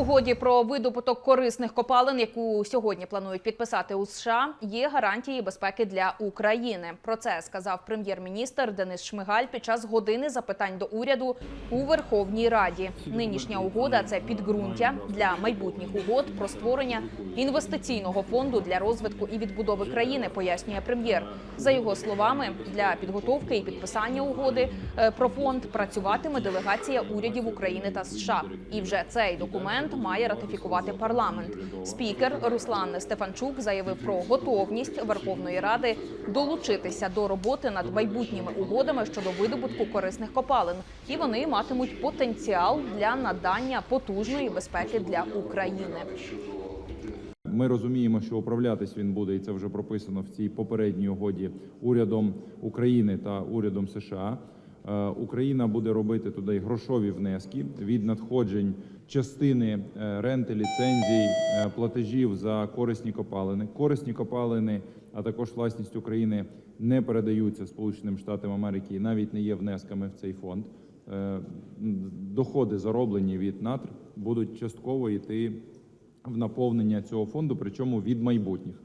угоді про видобуток корисних копалин, яку сьогодні планують підписати у США, є гарантії безпеки для України. Про це сказав прем'єр-міністр Денис Шмигаль під час години запитань до уряду у Верховній Раді. Нинішня угода це підґрунтя для майбутніх угод про створення інвестиційного фонду для розвитку і відбудови країни, пояснює прем'єр. За його словами, для підготовки і підписання угоди е, про фонд працюватиме делегація урядів України та США. І вже цей документ має ратифікувати парламент. Спікер Руслан Стефанчук заявив про готовність Верховної Ради долучитися до роботи над майбутніми угодами щодо видобутку корисних копалин, і вони матимуть потенціал для надання потужної безпеки для України. Ми розуміємо, що управлятись він буде, і це вже прописано в цій попередній угоді урядом України та урядом США. Е, Україна буде робити туди грошові внески від надходжень частини е, ренти, ліцензій, е, платежів за корисні копалини. Корисні копалини, а також власність України не передаються Сполученим Штатам Америки і навіть не є внесками в цей фонд. Доходи, зароблені від надр, будуть частково йти в наповнення цього фонду, причому від майбутніх.